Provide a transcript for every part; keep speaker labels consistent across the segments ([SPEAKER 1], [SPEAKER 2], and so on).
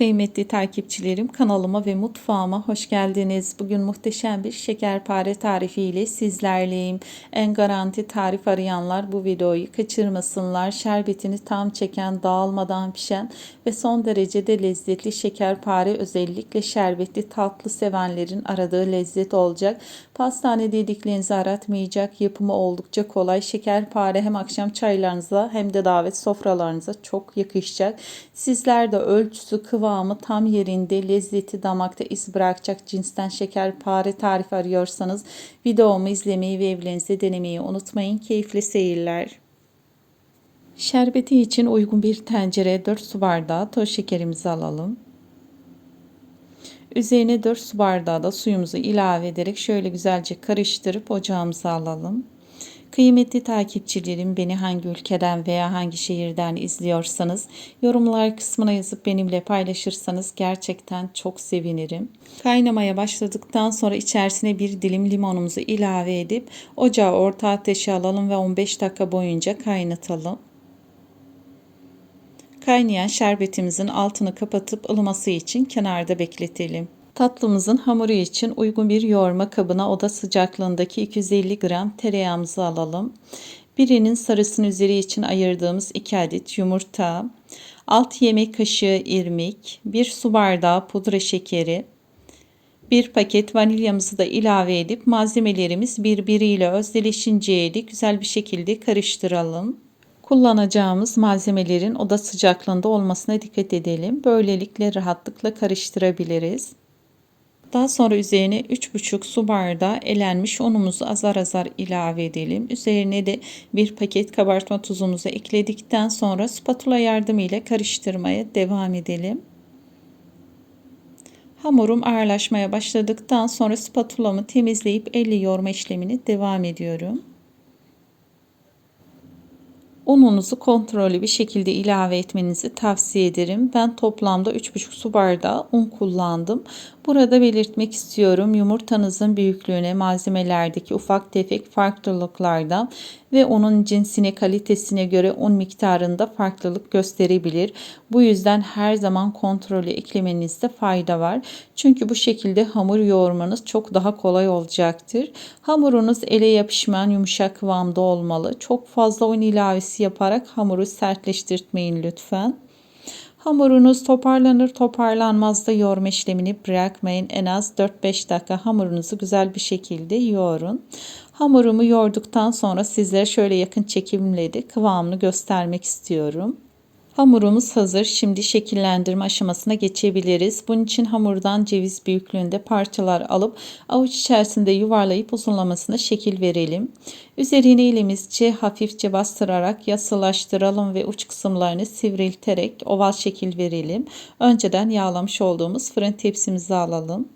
[SPEAKER 1] Kıymetli takipçilerim kanalıma ve mutfağıma hoş geldiniz. Bugün muhteşem bir şekerpare tarifiyle sizlerleyim. En garanti tarif arayanlar bu videoyu kaçırmasınlar. Şerbetini tam çeken, dağılmadan pişen ve son derecede lezzetli şekerpare özellikle şerbetli tatlı sevenlerin aradığı lezzet olacak. Pastane dediklerinizi aratmayacak. Yapımı oldukça kolay. Şekerpare hem akşam çaylarınıza hem de davet sofralarınıza çok yakışacak. Sizler de ölçüsü, kıvamı tam yerinde, lezzeti damakta iz bırakacak cinsten şekerpare tarif arıyorsanız videomu izlemeyi ve evlerinize denemeyi unutmayın. Keyifli seyirler. Şerbeti için uygun bir tencereye 4 su bardağı toz şekerimizi alalım. Üzerine 4 su bardağı da suyumuzu ilave ederek şöyle güzelce karıştırıp ocağımıza alalım. Kıymetli takipçilerim beni hangi ülkeden veya hangi şehirden izliyorsanız yorumlar kısmına yazıp benimle paylaşırsanız gerçekten çok sevinirim. Kaynamaya başladıktan sonra içerisine bir dilim limonumuzu ilave edip ocağı orta ateşe alalım ve 15 dakika boyunca kaynatalım. Kaynayan şerbetimizin altını kapatıp ılıması için kenarda bekletelim. Tatlımızın hamuru için uygun bir yoğurma kabına oda sıcaklığındaki 250 gram tereyağımızı alalım. Birinin sarısının üzeri için ayırdığımız 2 adet yumurta, 6 yemek kaşığı irmik, 1 su bardağı pudra şekeri, 1 paket vanilyamızı da ilave edip malzemelerimiz birbiriyle özdeşinceye dek güzel bir şekilde karıştıralım. Kullanacağımız malzemelerin oda sıcaklığında olmasına dikkat edelim. Böylelikle rahatlıkla karıştırabiliriz. Daha sonra üzerine 3,5 su bardağı elenmiş unumuzu azar azar ilave edelim. Üzerine de bir paket kabartma tuzumuzu ekledikten sonra spatula yardımıyla karıştırmaya devam edelim. Hamurum ağırlaşmaya başladıktan sonra spatulamı temizleyip elle yoğurma işlemini devam ediyorum. Ununuzu kontrollü bir şekilde ilave etmenizi tavsiye ederim. Ben toplamda 3,5 su bardağı un kullandım. Burada belirtmek istiyorum yumurtanızın büyüklüğüne, malzemelerdeki ufak tefek farklılıklardan ve onun cinsine, kalitesine göre un miktarında farklılık gösterebilir. Bu yüzden her zaman kontrolü eklemenizde fayda var. Çünkü bu şekilde hamur yoğurmanız çok daha kolay olacaktır. Hamurunuz ele yapışmayan yumuşak kıvamda olmalı. Çok fazla un ilavesi yaparak hamuru sertleştirmeyin lütfen. Hamurunuz toparlanır toparlanmaz da yoğurma işlemini bırakmayın. En az 4-5 dakika hamurunuzu güzel bir şekilde yoğurun. Hamurumu yoğurduktan sonra sizlere şöyle yakın çekimle de kıvamını göstermek istiyorum. Hamurumuz hazır. Şimdi şekillendirme aşamasına geçebiliriz. Bunun için hamurdan ceviz büyüklüğünde parçalar alıp avuç içerisinde yuvarlayıp uzunlamasına şekil verelim. Üzerine elimizce hafifçe bastırarak yassılaştıralım ve uç kısımlarını sivrilterek oval şekil verelim. Önceden yağlamış olduğumuz fırın tepsimizi alalım.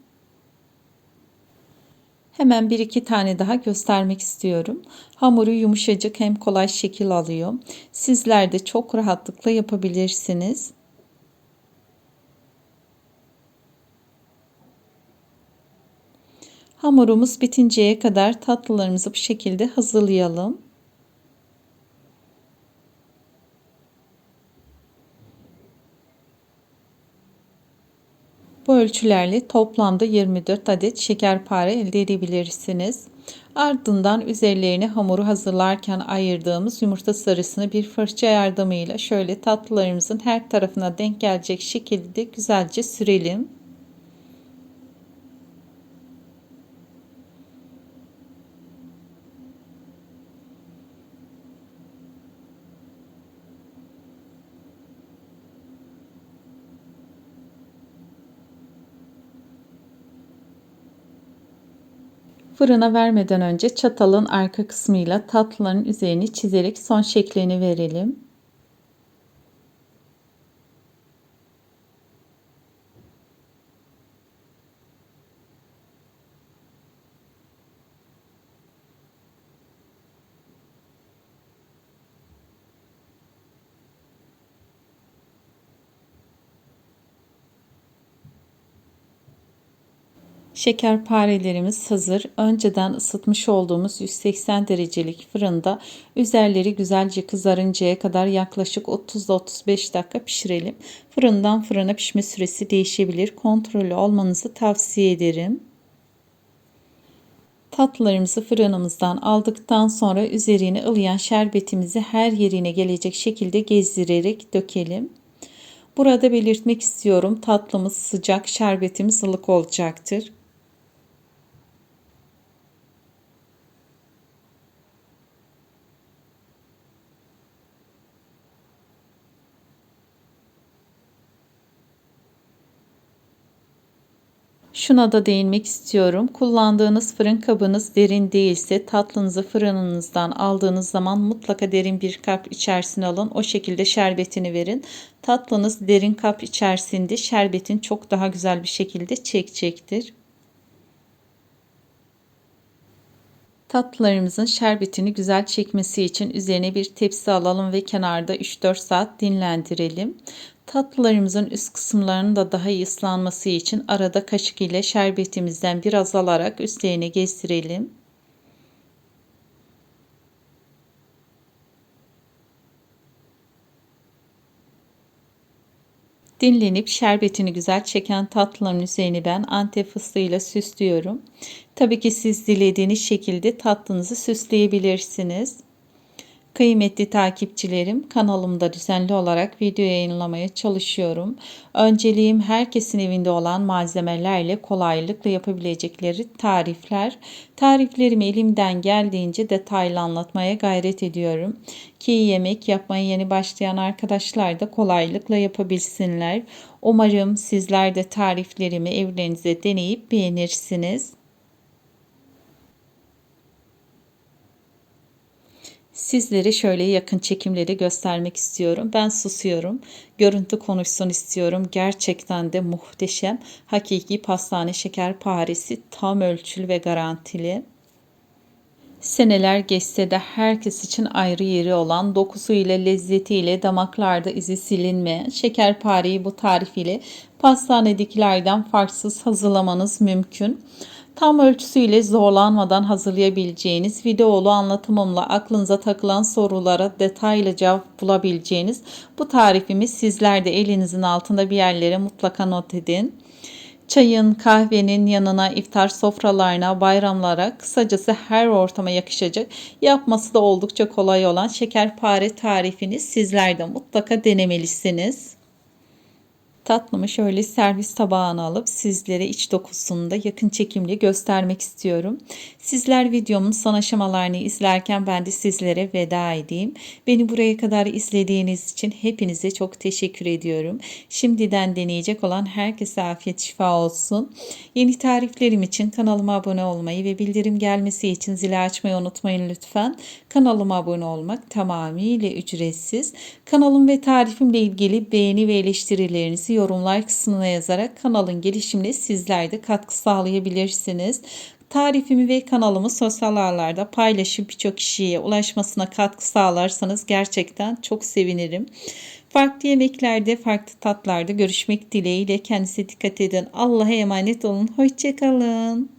[SPEAKER 1] Hemen bir iki tane daha göstermek istiyorum. Hamuru yumuşacık hem kolay şekil alıyor. Sizler de çok rahatlıkla yapabilirsiniz. Hamurumuz bitinceye kadar tatlılarımızı bu şekilde hazırlayalım. Bu ölçülerle toplamda 24 adet şekerpare elde edebilirsiniz. Ardından üzerlerine hamuru hazırlarken ayırdığımız yumurta sarısını bir fırça yardımıyla şöyle tatlılarımızın her tarafına denk gelecek şekilde güzelce sürelim. Fırına vermeden önce çatalın arka kısmıyla tatlıların üzerini çizerek son şeklini verelim. Şekerparelerimiz hazır. Önceden ısıtmış olduğumuz 180 derecelik fırında üzerleri güzelce kızarıncaya kadar yaklaşık 30-35 dakika pişirelim. Fırından fırına pişme süresi değişebilir. Kontrollü olmanızı tavsiye ederim. Tatlılarımızı fırınımızdan aldıktan sonra üzerine ılıyan şerbetimizi her yerine gelecek şekilde gezdirerek dökelim. Burada belirtmek istiyorum tatlımız sıcak, şerbetimiz ılık olacaktır. Şuna da değinmek istiyorum. Kullandığınız fırın kabınız derin değilse tatlınızı fırınınızdan aldığınız zaman mutlaka derin bir kap içerisine alın. O şekilde şerbetini verin. Tatlınız derin kap içerisinde şerbetin çok daha güzel bir şekilde çekecektir. Tatlılarımızın şerbetini güzel çekmesi için üzerine bir tepsi alalım ve kenarda 3-4 saat dinlendirelim. Tatlılarımızın üst kısımlarının da daha iyi ıslanması için arada kaşık ile şerbetimizden biraz alarak üstlerine gezdirelim. Dinlenip şerbetini güzel çeken tatlıların üzerine ben antep fıstığıyla süslüyorum. Tabii ki siz dilediğiniz şekilde tatlınızı süsleyebilirsiniz. Kıymetli takipçilerim kanalımda düzenli olarak video yayınlamaya çalışıyorum. Önceliğim herkesin evinde olan malzemelerle kolaylıkla yapabilecekleri tarifler. Tariflerimi elimden geldiğince detaylı anlatmaya gayret ediyorum. Ki yemek yapmaya yeni başlayan arkadaşlar da kolaylıkla yapabilsinler. Umarım sizler de tariflerimi evlerinizde deneyip beğenirsiniz. Sizlere şöyle yakın çekimleri göstermek istiyorum. Ben susuyorum. Görüntü konuşsun istiyorum. Gerçekten de muhteşem. Hakiki pastane şekerparesi tam ölçülü ve garantili. Seneler geçse de herkes için ayrı yeri olan dokusu ile lezzetiyle damaklarda izi silinmeyen şekerpareyi bu tarif ile pastanedekilerden farksız hazırlamanız mümkün tam ölçüsüyle zorlanmadan hazırlayabileceğiniz videolu anlatımımla aklınıza takılan sorulara detaylı cevap bulabileceğiniz bu tarifimi sizler de elinizin altında bir yerlere mutlaka not edin. Çayın, kahvenin yanına, iftar sofralarına, bayramlara, kısacası her ortama yakışacak, yapması da oldukça kolay olan şekerpare tarifini sizler de mutlaka denemelisiniz. Tatlımı şöyle servis tabağına alıp sizlere iç dokusunu da yakın çekimli göstermek istiyorum. Sizler videomun son aşamalarını izlerken ben de sizlere veda edeyim. Beni buraya kadar izlediğiniz için hepinize çok teşekkür ediyorum. Şimdiden deneyecek olan herkese afiyet şifa olsun. Yeni tariflerim için kanalıma abone olmayı ve bildirim gelmesi için zili açmayı unutmayın lütfen. Kanalıma abone olmak tamamıyla ücretsiz. Kanalım ve tarifimle ilgili beğeni ve eleştirilerinizi yorumlar kısmına yazarak kanalın gelişimine sizler de katkı sağlayabilirsiniz. Tarifimi ve kanalımı sosyal ağlarda paylaşıp birçok kişiye ulaşmasına katkı sağlarsanız gerçekten çok sevinirim. Farklı yemeklerde, farklı tatlarda görüşmek dileğiyle kendinize dikkat edin. Allah'a emanet olun. Hoşçakalın.